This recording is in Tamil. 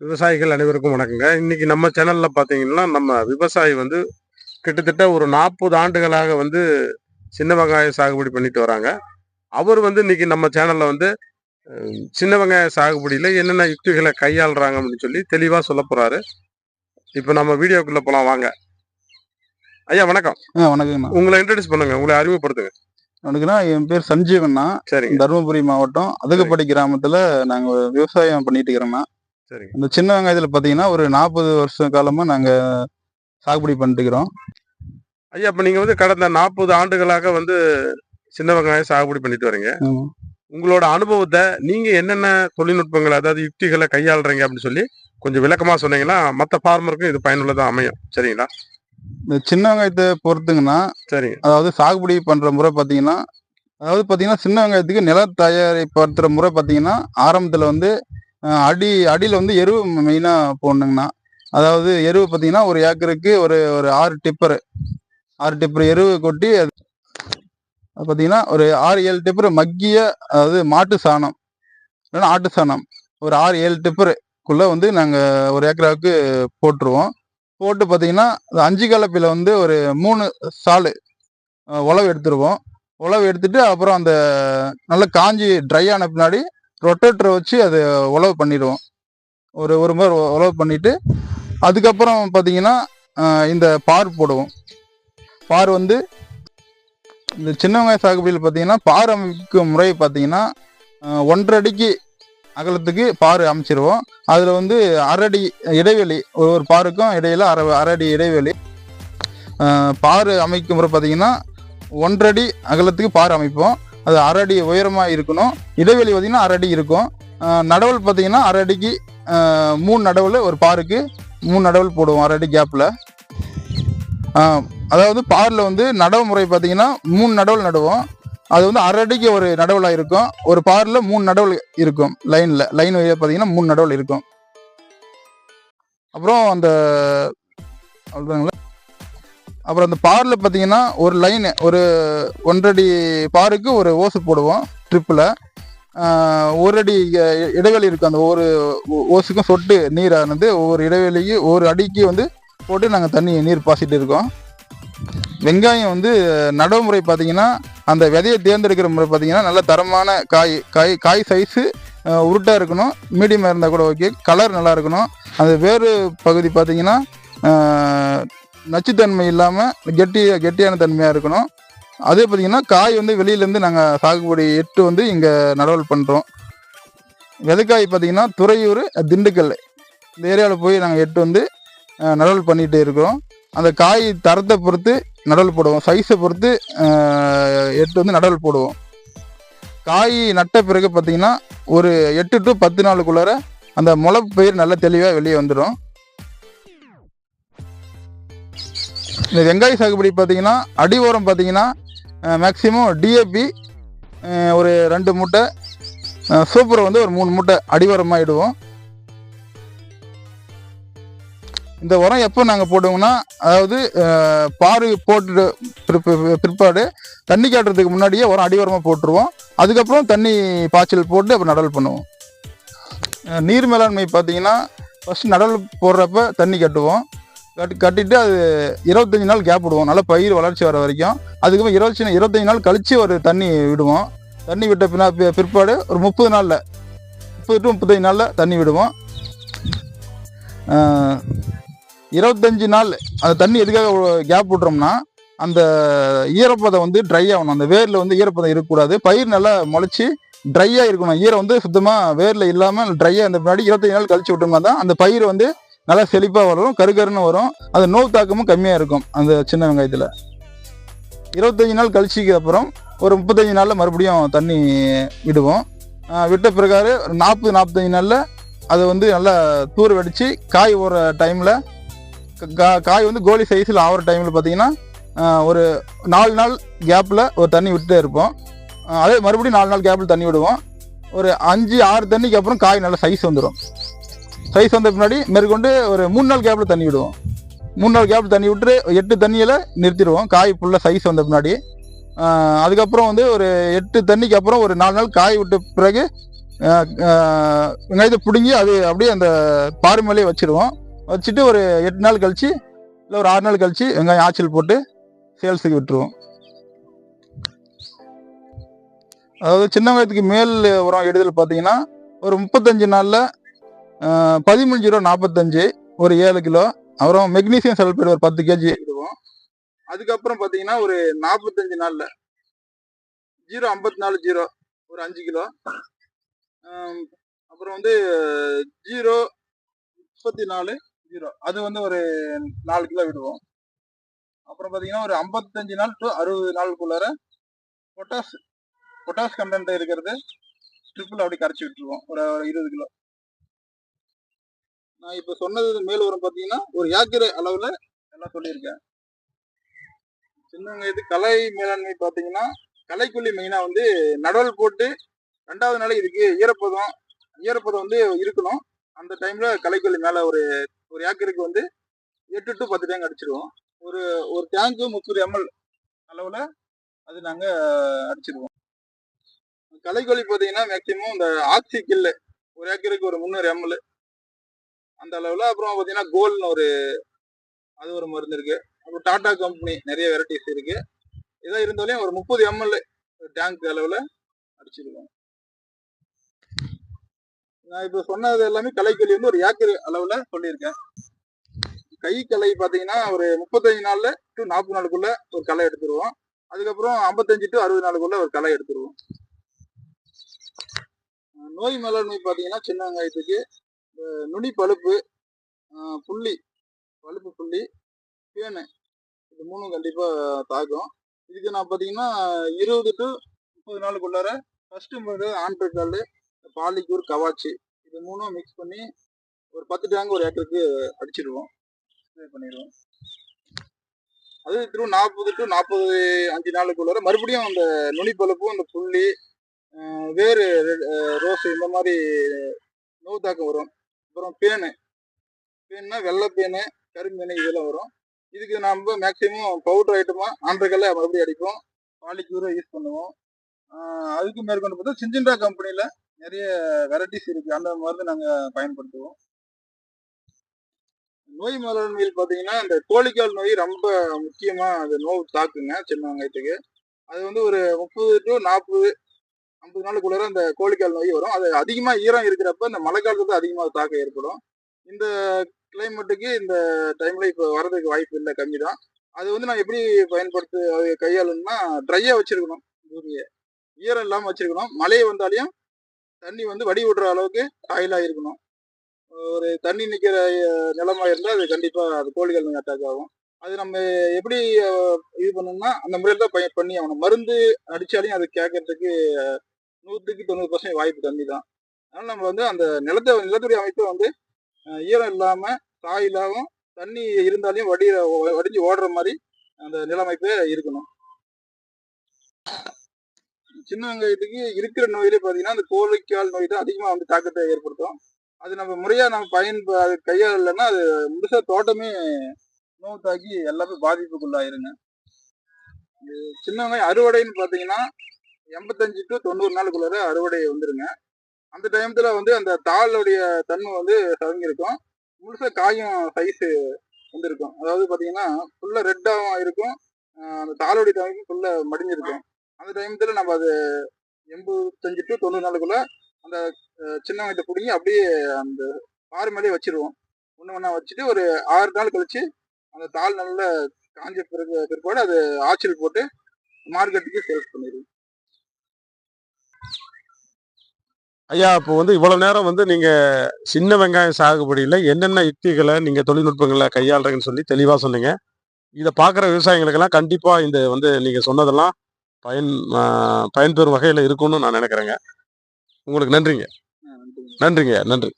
விவசாயிகள் அனைவருக்கும் வணக்கங்க. இன்னைக்கு நம்ம சேனல்ல பாத்தீங்கன்னா நம்ம விவசாயி வந்து கிட்டத்தட்ட ஒரு நாற்பது ஆண்டுகளாக வந்து சின்ன வெங்காய சாகுபடி பண்ணிட்டு வராங்க. அவர் வந்து இன்னைக்கு நம்ம சேனல்ல வந்து சின்ன வெங்காய சாகுபடியில என்னென்ன யுக்திகளை கையாளுறாங்க அப்படின்னு சொல்லி தெளிவா சொல்ல போறாரு. இப்போ நம்ம வீடியோக்குள்ள போலாம் வாங்க. ஐயா வணக்கம். வணக்கங்கண்ணா. உங்களை இன்ட்ரடியூஸ் பண்ணுங்க உங்களை அறிமுகப்படுத்துங்க. வணக்கண்ணா என் பேர் சஞ்சீவண்ணா. சரிங்க. தருமபுரி மாவட்டம் அதுக்குப்பட்டி கிராமத்துல நாங்க விவசாயம் பண்ணிட்டு இருக்கிறோம்ண்ணா. சரிங்க. இந்த சின்ன வெங்காயத்துல பாத்தீங்கன்னா ஒரு நாற்பது வருஷ காலமா நாங்க சாகுபடி பண்ணிட்டு இருக்கிறோம் ஐயா இப்போ நீங்க வந்து கடந்த நாற்பது ஆண்டுகளாக வந்து சின்ன வெங்காயம் சாகுபடி பண்ணிட்டு வரீங்க. உங்களோட அனுபவத்தை நீங்க என்னென்ன தொழில்நுட்பங்கள் அதாவது யுக்திகளை கையாளுறீங்க அப்படின்னு சொல்லி கொஞ்சம் விளக்கமா சொன்னீங்கன்னா மற்ற ஃபார்மருக்கும் இது பயனுள்ளதா அமையும். சரிங்களா? இந்த சின்ன வெங்காயத்தை பொறுத்துங்கன்னா சரிங்க. அதாவது சாகுபடி பண்ற முறை பாத்தீங்கன்னா அதாவது பாத்தீங்கன்னா சின்ன வெங்காயத்துக்கு நில தயாரிப்படுத்துற முறை பாத்தீங்கன்னா ஆரம்பத்துல வந்து அடி அடியில் வந்து எருவு மெயினாக போடணுங்கண்ணா. அதாவது எருவு பார்த்தீங்கன்னா ஒரு ஏக்கருக்கு ஒரு ஒரு ஆறு டிப்பர். ஆறு டிப்பர் எருவு கொட்டி அது பார்த்தீங்கன்னா ஒரு ஆறு ஏழு டிப்பர் மக்கிய அதாவது மாட்டு சாணம். இல்லைன்னா ஆட்டு சாணம். ஒரு ஆறு ஏழு டிப்பருக்குள்ளே வந்து நாங்கள் ஒரு ஏக்கராவுக்கு போட்டுருவோம். போட்டு பார்த்தீங்கன்னா அஞ்சு கலப்பையில் வந்து ஒரு மூணு சாலு உழவு எடுத்துருவோம். உழவு எடுத்துட்டு அப்புறம் அந்த நல்லா காஞ்சி ட்ரை ஆன பின்னாடி ரொட்டேட்டரை வச்சு அது உழவு பண்ணிடுவோம். ஒரு ஒரு முறை உழவு பண்ணிட்டு அதுக்கப்புறம் பார்த்தீங்கன்னா இந்த பார் போடுவோம். பார் வந்து இந்த சின்ன வெங்காய சாகுபடியில் பார்த்தீங்கன்னா பார் அமைக்கும் முறை பார்த்தீங்கன்னா ஒன்றரை அடிக்கு அகலத்துக்கு பார் அமைச்சிருவோம். அதில் வந்து அரடி இடைவெளி ஒரு ஒரு பாருக்கும் இடையில அரை அரை அடி இடைவெளி. பார் அமைக்கும் முறை பார்த்தீங்கன்னா ஒன்றடி அகலத்துக்கு பார் அமைப்போம். அது அரை அடி உயரமாக இருக்கணும். இடைவெளி பார்த்தீங்கன்னா அரை அடி இருக்கும். நடவல் பார்த்தீங்கன்னா அரை அடிக்கு மூணு நடவில் ஒரு பாருக்கு மூணு நடவல் போடுவோம் அரை அடி கேப்பில் அதாவது பாரில் வந்து நடவு முறை பார்த்திங்கன்னா மூணு நடவல் நடுவோம். அது வந்து அரை அடிக்கு ஒரு நடவலாக இருக்கும். ஒரு பாரில் மூணு நடவல் இருக்கும் லைனில். லைன் வழியாக பார்த்தீங்கன்னா மூணு நடவல் இருக்கும். அப்புறம் அந்த அவ்வளோதாங்களா அப்புறம் அந்த பாரில் பார்த்தீங்கன்னா ஒரு லைன் ஒரு ஒன்றடி பாருக்கு ஒரு ஓசு போடுவோம் ட்ரிப்பில் ஒரு அடி இடைவெளி இருக்கும் அந்த ஒவ்வொரு ஓ- ஓசுக்கும் சொட்டு நீரானது ஒவ்வொரு இடைவெளிக்கு ஒரு அடிக்கு வந்து போட்டு நாங்கள் தண்ணி நீர் பாசிட்டு இருக்கோம். வெங்காயம் வந்து நடைமுறை பார்த்தீங்கன்னா அந்த விதையை தேர்ந்தெடுக்கிற முறை பார்த்தீங்கன்னா நல்ல தரமான காய் காய் காய் சைஸு உருட்டாக இருக்கணும். மீடியமாக இருந்தால் கூட ஓகே கலர் நல்லா இருக்கணும். அந்த வேறு பகுதி பார்த்தீங்கன்னா நச்சுத்தன்மை இல்லாமல் கெட்டி கெட்டியான தன்மையாக இருக்கணும். அதே பார்த்தீங்கன்னா காய் வந்து வெளியிலேருந்து நாங்கள் சாகுபடி எட்டு வந்து இங்கே நடவல் பண்ணுறோம் விதைக்காய் பார்த்தீங்கன்னா துறையூர் திண்டுக்கல் இந்த ஏரியாவில் போய் நாங்கள் எட்டு வந்து நடவல் பண்ணிகிட்டு இருக்கிறோம். அந்த காய் தரத்தை பொறுத்து நடவல் போடுவோம். சைஸை பொறுத்து எட்டு வந்து நடவல் போடுவோம். காய் நட்ட பிறகு பார்த்தீங்கன்னா ஒரு எட்டு டு பத்து நாளுக்குள்ளார அந்த முளைப்பயிர் நல்ல தெளிவாக வெளியே வந்துடும் இந்த வெங்காய சாகுபடி பார்த்தீங்கன்னா அடி ஓரம் பார்த்தீங்கன்னா மேக்சிமம் டிஏபி ஒரு ரெண்டு மூட்டை சூப்பர் வந்து ஒரு மூணு மூட்டை அடிவாரமாக இடுவோம். இந்த உரம் எப்போ நாங்கள் போடுவோம்னா அதாவது பாரு போட்டு பிற்பாடு தண்ணி காட்டுறதுக்கு முன்னாடியே உரம் அடிவாரமாக போட்டுருவோம். அதுக்கப்புறம் தண்ணி பாய்ச்சல் போட்டு அப்புறம் நடல் பண்ணுவோம். நீர் மேலாண்மை பார்த்தீங்கன்னா ஃபஸ்ட் நடல் போடுறப்ப தண்ணி கட்டுவோம். கட்டி கட்டிட்டு அது இருபத்தஞ்சி நாள் கேப் விடுவோம். நல்லா பயிர் வளர்ச்சி வர வரைக்கும். அதுக்கப்புறம் இருபத்தி இருபத்தஞ்சி நாள் கழிச்சு ஒரு தண்ணி விடுவோம். தண்ணி விட்ட பின்னா பிற்பாடு ஒரு முப்பது நாளில் முப்பது டு முப்பத்தஞ்சு நாளில் தண்ணி விடுவோம். இருபத்தஞ்சி இருபத்தஞ்சு நாள் அந்த தண்ணி எதுக்காக கேப் விட்றோம்னா அந்த ஈரப்பதம் வந்து ட்ரை ஆகணும். அந்த வேரில் வந்து ஈரப்பதம் இருக்கக்கூடாது. பயிர் நல்லா முளைச்சி ட்ரையாக இருக்கணும். ஈரம் வந்து சுத்தமாக வேரில் இல்லாமல் ட்ரையாக இருந்த பின்னாடி இருபத்தஞ்சு நாள் கழிச்சு விட்டோம்னா தான் அந்த பயிர் வந்து நல்லா செழிப்பாக வரும் கருகருன்னு வரும். அது நோய் தாக்கமும் கம்மியாக இருக்கும் அந்த சின்ன வெங்காயத்தில். இருபத்தஞ்சி நாள் கழிச்சிக்கு அப்புறம் ஒரு முப்பத்தஞ்சு நாளில் மறுபடியும் தண்ணி விடுவோம். விட்ட பிறகு ஒரு நாற்பது நாற்பத்தஞ்சு நாளில் அதை வந்து நல்லா தூர் வெடித்து காய் ஓடுற டைமில் காய் வந்து கோலி சைஸில் ஆகிற டைமில் பார்த்தீங்கன்னா ஒரு நாலு நாள் கேப்பில் ஒரு தண்ணி விட்டுட்டே இருப்போம். அதே மறுபடியும் நாலு நாள் கேப்பில் தண்ணி விடுவோம். ஒரு அஞ்சு ஆறு தண்ணிக்கு அப்புறம் காய் நல்ல சைஸ் வந்துடும் சைஸ் வந்த பின்னாடி மேற்கொண்டு ஒரு மூணு நாள் கேப்பில் தண்ணி விடுவோம். மூணு நாள் கேப்பில் தண்ணி விட்டு எட்டு தண்ணியில் நிறுத்திடுவோம். காய் ஃபுல்லாக சைஸ் வந்த பின்னாடி. அதுக்கப்புறம் வந்து ஒரு எட்டு தண்ணிக்கு அப்புறம் ஒரு நாலு நாள் காய் விட்ட பிறகு வெங்காயத்தை பிடுங்கி அது அப்படியே அந்த பாரு மேலேயே வச்சுருவோம் வச்சுட்டு ஒரு எட்டு நாள் கழித்து இல்லை ஒரு ஆறு நாள் கழித்து வெங்காயம் ஆச்சல் போட்டு சேல்ஸுக்கு விட்டுருவோம். அதாவது சின்ன வெங்காயத்துக்கு மேல் உரம் எடுதல் பார்த்தீங்கன்னா ஒரு முப்பத்தஞ்சு நாளில் பதிமூணு ஜீரோ நாற்பத்தஞ்சு ஒரு ஏழு கிலோ. அப்புறம் மெக்னீசியம் சல்பேட் ஒரு பத்து கேஜி இடுவோம் அதுக்கப்புறம் பார்த்தீங்கன்னா ஒரு நாற்பத்தஞ்சு நாளில் ஜீரோ ஐம்பத்தி நாலு ஜீரோ ஒரு அஞ்சு கிலோ. அப்புறம் வந்து ஜீரோ முப்பத்தி நாலு ஜீரோ. அது வந்து ஒரு நாலு கிலோ விடுவோம். அப்புறம் பார்த்தீங்கன்னா ஒரு ஐம்பத்தஞ்சு நாள் டு அறுபது நாளுக்குள்ளார பொட்டாஸ் பொட்டாஸ் கண்டென்ட் இருக்கிறது ட்ரிப்பிள் அப்படி கரைச்சி விட்டுருவோம். ஒரு இருபது கிலோ. நான் இப்போ சொன்னது மேல் உரம் பார்த்தீங்கன்னா ஒரு ஏக்கர் அளவில் எல்லாம் சொல்லியிருக்கேன். சின்ன இது கலை மேலாண்மை பார்த்தீங்கன்னா கலைக்குள்ளி மெயினாக வந்து நடவல் போட்டு ரெண்டாவது நாள் இதுக்கு ஈரப்பதம் ஈரப்பதம் வந்து இருக்கணும். அந்த டைமில் கலைக்குள்ளி மேலே ஒரு ஒரு ஏக்கருக்கு வந்து எட்டு டு பத்து டேங்க் அடிச்சிருவோம். ஒரு ஒரு டேங்க்கு முப்பது எம்எல் அளவில் அது நாங்கள் அடிச்சிருவோம். கலைக்கொல்லி பார்த்தீங்கன்னா மேக்சிமம் இந்த ஆக்சி கில்லு ஒரு ஏக்கருக்கு ஒரு முந்நூறு எம்எல் அந்த அளவில் அப்புறம் பார்த்தீங்கன்னா கோல்னு ஒரு அது ஒரு மருந்து இருக்கு. அப்புறம் டாடா கம்பெனி நிறைய வெரைட்டிஸ் இருக்கு. இதாக இருந்தாலும் ஒரு முப்பது எம்எல் டேங்க் அளவில் அடிச்சிருக்கோம். நான் இப்போ சொன்னது எல்லாமே களைக்கொல்லி வந்து ஒரு ஏக்கர் அளவில் சொல்லியிருக்கேன். கை களை பார்த்தீங்கன்னா ஒரு முப்பத்தஞ்சு நாளில் டு நாற்பது நாளுக்குள்ள ஒரு களை எடுத்துருவோம். அதுக்கப்புறம் ஐம்பத்தஞ்சு டு அறுபது நாளுக்குள்ள ஒரு களை எடுத்துருவோம். நோய் மலர் நோய் பார்த்தீங்கன்னா சின்ன வெங்காயத்துக்கு நுனி பழுப்பு புள்ளி பழுப்பு புள்ளி பேனு இது மூணும் கண்டிப்பாக தாக்கும். இதுக்கு நான் பார்த்தீங்கன்னா இருபது டு முப்பது நாளுக்குள்ளார ஃபஸ்ட்டு முறை ஆண்ட்ரக்கால் பாலிக்கூர் கவாச்சி இது மூணும் மிக்ஸ் பண்ணி ஒரு பத்து டேங்க் ஒரு ஏக்கருக்கு அடிச்சிடுவோம் ஸ்ப்ரே பண்ணிடுவோம் அது திரும்ப நாற்பது டு நாற்பது அஞ்சு நாளுக்குள்ளார மறுபடியும் அந்த நுனி பழுப்பும் அந்த புள்ளி வேறு ரோஸ் இந்த மாதிரி நோவு தாக்கம் வரும். அப்புறம் பேனு. பேன்னா வெள்ளை பேனு கரும்பேனு இதெல்லாம் வரும். இதுக்கு நம்ம மேக்சிமம் பவுடர் ஐட்டமாக ஆண்ட்ரக்கல்ல மறுபடியும் அடிப்போம். பாலிக்யூரை யூஸ் பண்ணுவோம். அதுக்கு மேற்கொண்டு பார்த்தா சிஞ்சின்டா கம்பெனியில் நிறைய வெரைட்டிஸ் இருக்குது அந்த மருந்து நாங்கள் பயன்படுத்துவோம். நோய் மலர்மையில் பார்த்தீங்கன்னா இந்த கோழிக்கால் நோய் ரொம்ப முக்கியமாக அந்த நோய் தாக்குங்க சின்ன வெங்காயத்துக்கு. அது வந்து ஒரு முப்பது டு நாற்பது ஐம்பது நாளுக்குள்ளார அந்த கோழிக்கால் நோய் வரும். அது அதிகமாக ஈரம் இருக்கிறப்ப இந்த மழை காலத்துல அதிகமாக தாக்கம் ஏற்படும். இந்த கிளைமேட்டுக்கு இந்த டைம்ல இப்போ வர்றதுக்கு வாய்ப்பு இல்லை கம்மி தான் அது வந்து நான் எப்படி பயன்படுத்து அது கையாளணும்னா ட்ரையாக வச்சிருக்கணும் பூமியை. ஈரம் இல்லாமல் வச்சிருக்கணும். மழையை வந்தாலையும் தண்ணி வந்து வடி விடுற அளவுக்கு ஆயிலாக இருக்கணும். ஒரு தண்ணி நிற்கிற நிலமா இருந்தால் அது கண்டிப்பாக அது கோழிகள் அட்டாக் ஆகும். அது நம்ம எப்படி இது பண்ணணும்னா அந்த முறையில் தான் பய- பண்ணி ஆகணும். மருந்து அடித்தாலையும் அது கேட்கறதுக்கு நூற்றுக்கு தொண்ணூறு பர்சன்ட் வாய்ப்பு கம்மி தான். அதனால் நம்ம வந்து அந்த நிலத்தை நிலத்துடைய அமைப்பை வந்து ஈரம் இல்லாமல் சாயிலாகவும் தண்ணி இருந்தாலையும் வடி வடிஞ்சு ஓடுற மாதிரி அந்த நிலமைப்பே இருக்கணும். சின்ன வெங்காயத்துக்கு இருக்கிற நோயிலே பார்த்தீங்கன்னா அந்த கோழிக்கால் நோய் தான் அதிகமாக வந்து தாக்கத்தை ஏற்படுத்தும். அது நம்ம முறையாக நம்ம பயன் அது கையாளலைன்னா அது முழுசாக தோட்டமே நோய் தாக்கி எல்லாமே பாதிப்புக்குள்ளாயிருங்க. இது சின்ன வெங்காயம் அறுவடைன்னு பார்த்தீங்கன்னா எண்பத்தஞ்சு டு தொண்ணூறு நாளுக்குள்ளார அறுவடை வந்துருங்க. அந்த டைமத்தில் வந்து அந்த தாளுடைய தன்மை வந்து சதங்கிருக்கும் முழுசாக காயும் சைஸு வந்திருக்கும். அதாவது பார்த்தீங்கன்னா ஃபுல்லாக ரெட்டாகவும் இருக்கும். அந்த தாளுடைய தன்மைக்கு ஃபுல்லாக மடிஞ்சிருக்கும். அந்த டைமத்தில் நம்ம அது எண்பத்தஞ்சு டு தொண்ணூறு நாளுக்குள்ள அந்த சின்ன வெங்காயத்தை பிடுங்கி அப்படியே அந்த பாறை மேலேயே வச்சிருவோம். ஒன்று ஒன்றா வச்சுட்டு ஒரு ஆறு நாள் கழிச்சு அந்த தாள் நல்ல காஞ்ச பிறகு பிற்பாடு அது ஆச்சில் போட்டு மார்க்கெட்டுக்கு சேல்ஸ் பண்ணிடுவோம். ஐயா இப்போ வந்து இவ்வளவு நேரம் வந்து நீங்க சின்ன வெங்காயம் சாகுபடியில என்னென்ன யுக்திகளை நீங்க தொழில்நுட்பங்களை கையாளுறீங்கன்னு சொல்லி தெளிவா சொன்னீங்க. இதை பார்க்குற விவசாயிகளுக்கெல்லாம் கண்டிப்பா இந்த வந்து நீங்க சொன்னதெல்லாம் பயன் பயன்பெறும் வகையில இருக்கும்னு நான் நினைக்கிறேங்க. உங்களுக்கு நன்றிங்க. நன்றிங்க நன்றி.